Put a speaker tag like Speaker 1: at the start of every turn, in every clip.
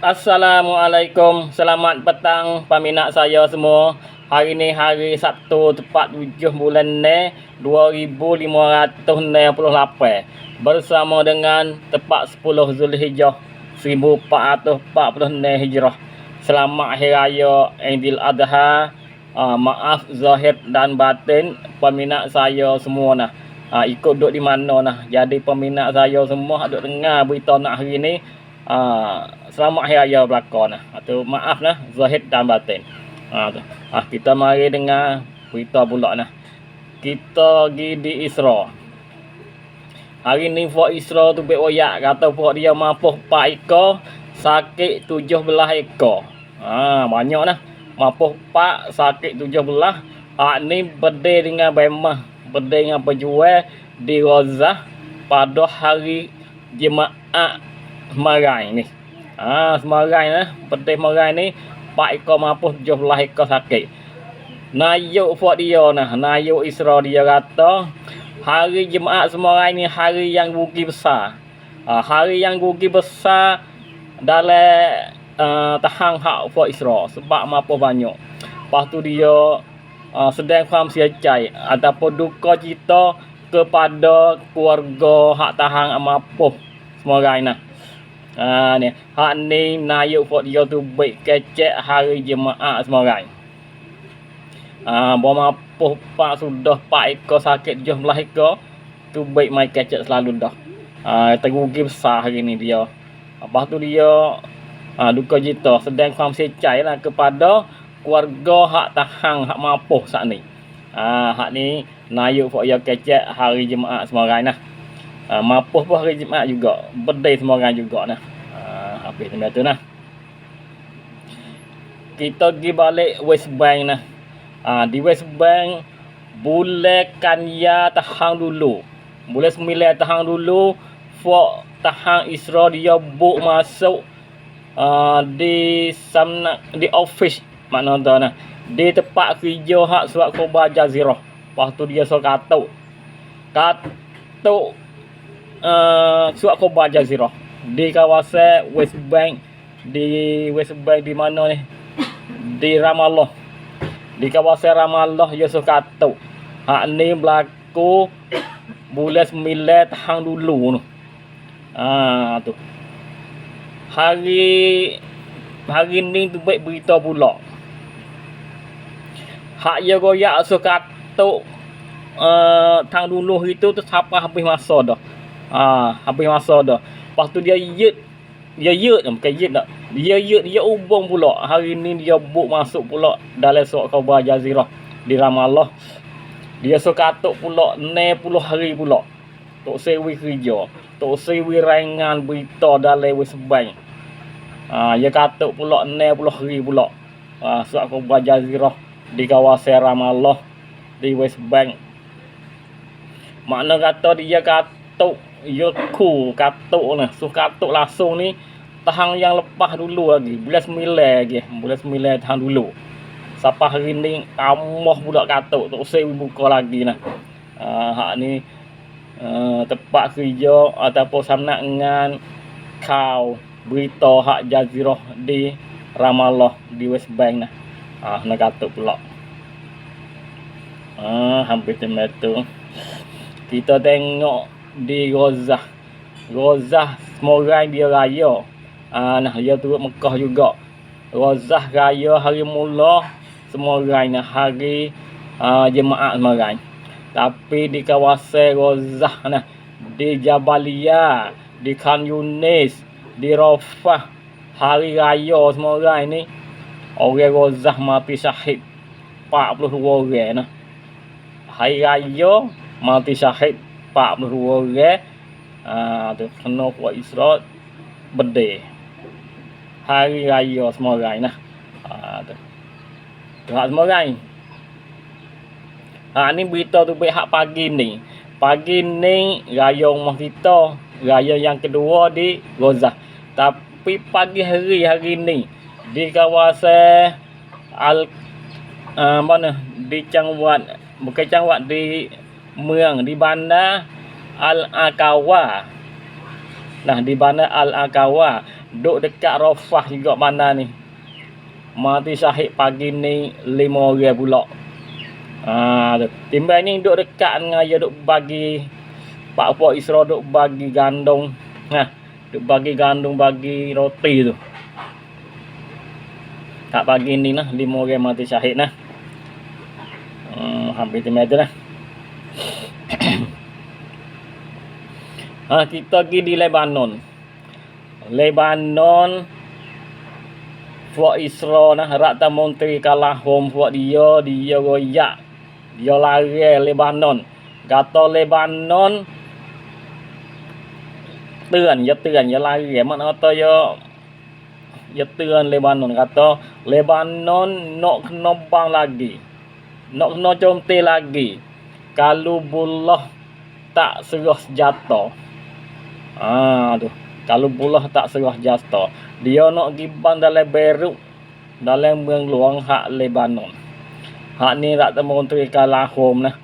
Speaker 1: Assalamualaikum. Selamat petang peminat saya semua. Hari ni hari Sabtu tepat 7 bulan ni 2568 bersama dengan tepat 10 Zulhijjah 1440 Hijrah. Selamat Hari Raya Aidil Adha. Uh, maaf zahir dan batin peminat saya semua nah. Uh, ikut duduk di mana nah. Jadi peminat saya semua duduk dengar berita nak hari ni uh, selamat hari raya belakang nah. Atau maaf nah zahir dan batin. Ha tu. Ah kita mari dengar berita pula nah. Kita pergi di Isra. Hari ni Fok Isra tu baik oyak kata Fok dia mampu 4 ekor, sakit 17 ekor. Ha banyak nah. Mampu 4, sakit 17. Hak ni berdeh dengan bemah, berdeh dengan penjual di Rozah pada hari Jumaat Semarai ni. Ha, Semarai nah, pedih Semarai ni 4 ekor mampus 17 ekor sakit. Nayuk buat dia nah, nayuk Isra dia kata hari Jumaat Semarai ni hari yang rugi besar. Ha, hari yang rugi besar dalam uh, tahang hak buat Isra sebab mampus banyak. Lepas tu dia uh, sedang faham siacai ataupun duka cita kepada keluarga hak tahang mampus Semarai nah. Ha ni, hak ni nayuk fok dia tu baik kecek hari Jumaat semarai. Ha bawa mapuh pak sudah pak ekor sakit 17 ekor tu baik mai kecek selalu dah. Ha terugi besar hari ni dia. Lepas tu dia ha, duka cita sedang faham secai lah kepada keluarga hak tahang hak mapuh saat ni. Ha hak ni nayuk fok dia kecek hari Jumaat semarai nah. Uh, mapuh pun hari Jumaat juga. Berdai semua orang juga nah. Uh, habis sampai tu nah. Kita pergi balik West Bank nah. Uh, di West Bank bulan Kanya tahang dulu. Bulan sembilan tahang dulu. Fok tahang Isra dia book masuk uh, di samna di office mana tu nah. Di tempat kerja hak surat khabar Jazirah. Lepas tu dia so katuk. Katuk uh, surat khabar Jazirah di kawasan West Bank di West Bank di mana ni? Di Ramallah. Di kawasan Ramallah suka tu hak ni berlaku bulan 9 tahun dulu tu ha tu. Hari hari ni tu baik berita pula. Hak ya goyak suka tu uh, tahun dulu itu tu siapa habis masa dah Ha, habis masa dah. Lepas tu dia yet dia yet bukan yet tak. Dia yet dia ubung pula. Hari ni dia book masuk pula dalam surat khabar Jazirah di Ramallah. Dia so katuk pula 60 hari pula. Tok sewi kerja. Tok sewi rangan berita dalam West Bank. Ha, dia katuk pula 60 hari pula. Ha, surat khabar Jazirah di kawasan Ramallah di West Bank. Makna kata dia katuk ya ku katuk ni. So katuk langsung ni tahang yang lepas dulu lagi. Bulan sembilan lagi. Bulan sembilan tahang dulu. Sampai hari ni amah pula katuk tak usah buka lagi nah uh, hak ni uh, tempat kerja ataupun sama dengan kau. Berita hak jazirah di Ramallah di West Bank nah ah nak katuk pula. Ah hampir tu. Kita tengok di Rozah. Rozah semua dia raya. Ah nah dia turut Mekah juga. Rozah raya hari mula semua orang nah hari uh, jemaah semua Tapi di kawasan Rozah nah di Jabalia, di Khan Yunis, di Rafah hari raya semua orang ni orang Rozah mati syahid 42 orang nah. Hari raya mati syahid 42 orang ah tu kena buat Isra berde hari raya semua orang nah. Ah tu. Hak semua orang ha ni berita tu baik hak pagi ni. Pagi ni raya rumah kita raya yang kedua di Rozah. Tapi pagi hari hari ni di kawasan al uh, mana? Di Cangwat bukan Cangwat di เมือง di bandar Al Aqawa Nah di mana Al-Akawa duk dekat Rafah juga mana ni. Mati syahid pagi ni lima orang pula. Ha tu. Timbang ni duk dekat dengan dia duk bagi Pak Pak Isra duk bagi gandung. Nah, duk bagi gandung bagi roti tu. Tak pagi ni nah lima orang mati syahid nah. Hmm, hampir timbang tu lah. kita pergi di Lebanon Lebanon พวกอิสราเอลนะรัฐมนตรีกลาโหมพวกเดียวเดียวก็ยะเดียวลาเรเลบานอนกาโตเลบานอนเตือนอย่าเตือนอย่าลาเรียมันเอาตัวยอย่าเตือนเลบานอนกาโตเลบานอนนกนบังลากีนกนจมเตลากี kalau bulah tak serah senjata. Ah tu. Kalau bulah tak serah senjata, dia nak gibang dalam Beirut dalam มืองหลวงhak Lebanon. Hak ni rak temu menteri Kalahom nah.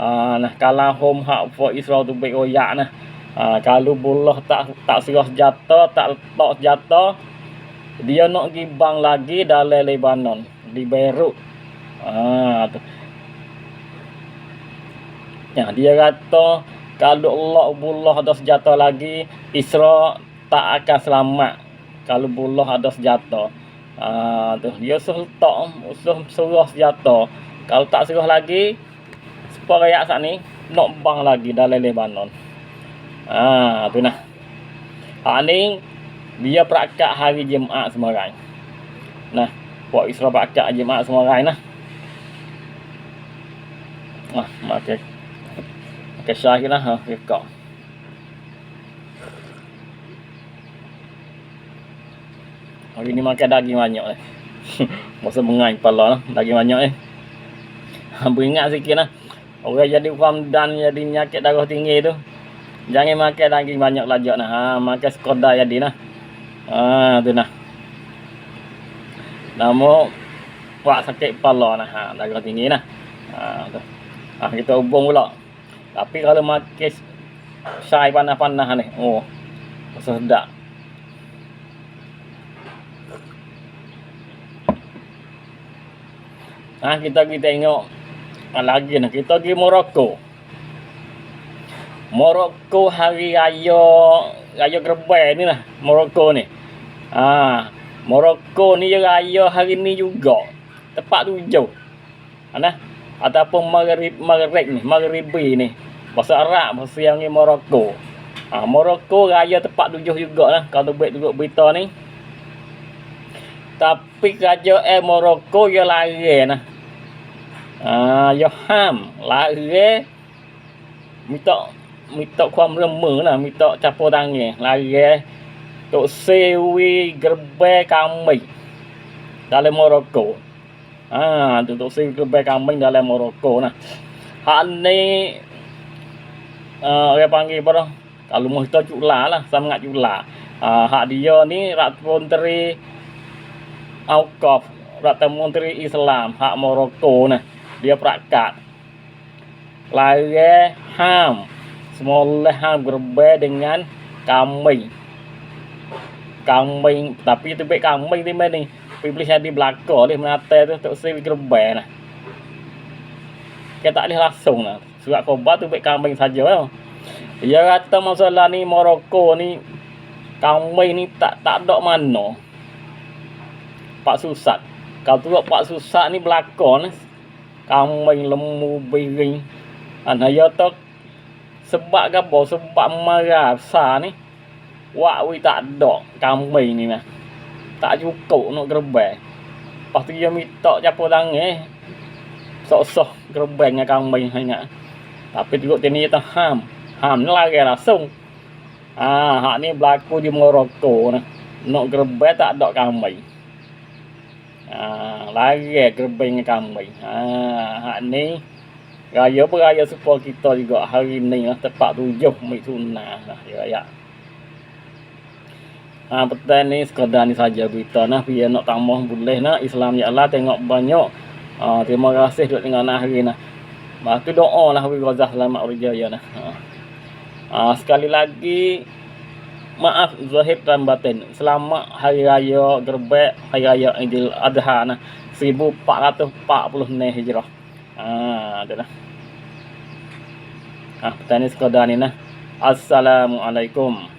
Speaker 1: Ah nah Kalahom hak for Israel tu baik oyak nah. Ah kalau bulah tak tak serah senjata, tak letak senjata, dia nak gibang lagi dalam Lebanon di Beirut. Ah tu. Ya, dia kata kalau Allah bullah ada senjata lagi, Isra tak akan selamat. Kalau bullah ada senjata. Ah, tu dia suruh letak, suruh senjata. Kalau tak suruh lagi, supaya rakyat saat ni nak bang lagi dalam Lebanon. Ah, tu nah. Hak ni dia perakat hari Jumaat semarai. Nah, buat Isra perakat Jumaat semarai nah. Ah, makai cái sai cái đó hả cái cọ hari ni makan daging banyak ni. Masa mengai kepala lah daging banyak ni. Hampa ingat sikit lah. Orang jadi faham dan jadi penyakit darah tinggi tu jangan makan daging banyak lajak lah ha, makan sekodar jadi lah. Ha, tu nah. Nama buat sakit kepala lah ha, darah tinggi lah ha, tu. Ha, kita hubung pula tapi kalau makan sai panah-panah ni, oh, sedap. Ha, kita kita tengok ha, lagi ni. Kita pergi Morocco. Morocco hari raya raya Gerbai ni lah. Morocco ni. Ha, Morocco ni raya hari ni juga. Tepat tujuh. Ha, nah ataupun maghrib maghrib ni maghribi ni bahasa Arab bahasa yang ni Morocco. Ha, Morocco raya tepat tujuh jugalah kalau baik juga berita ni. Tapi raja eh Morocco dia lari nah. Ha, dia ham lari minta minta kuam remah lah minta capur tangan lari. Tok sewi gerbe kami dalam Morocco. Ha, untuk si kebai kambing dalam Morocco nah. Hak ni uh, orang panggil apa? Kalau mau kita cula lah, sangat cula. Uh, hak dia ni Rat Menteri Aukaf, Rat Menteri Islam, hak Morocco nah. Dia perakat. Lari ham. Semua ham berbeza dengan kambing. Kambing, tapi tu baik kambing di mana ni? beli di belakang dia menata tu tak usah rebel lah. Kita tak boleh langsung lah. Surat khabar tu baik kambing saja lah. Dia kata masalah ni Morocco ni kambing ni tak tak ada mana. Pak Susat. Kalau tu Pak Susat ni belakang ni kambing lemu biring. Ana ya tu sebab gapo sebab marah besar ni. Wak wi tak ada kambing ni nah tak cukup nak gerbang. Lepas tu dia minta capur tangan. Eh. Sok-sok gerbang dengan kambing ingat. Tapi tengok sini dia ham. Ham ni lari langsung. Ah, hak ni berlaku di Morocco ni. Nak gerbang tak ada kambing. Ah, lari gerbang dengan kambing. Ah, hak ni raya beraya supaya kita juga hari ni lah tepat tujuh Mitsunah lah raya. Ha, petang ni sekadar ni saja berita nah biar nak tambah boleh nah Islam ya Allah tengok banyak. Ha, terima kasih duk dengan hari nah. Tu doa lah Habib Razak selamat berjaya nah. Ha. ha. sekali lagi maaf zahir dan batin. Selamat Hari Raya Gerbek, Hari Raya Aidil Adha nah 1440 Hijrah. Ah, ada lah. Ah, petani sekadar ni nah. Assalamualaikum.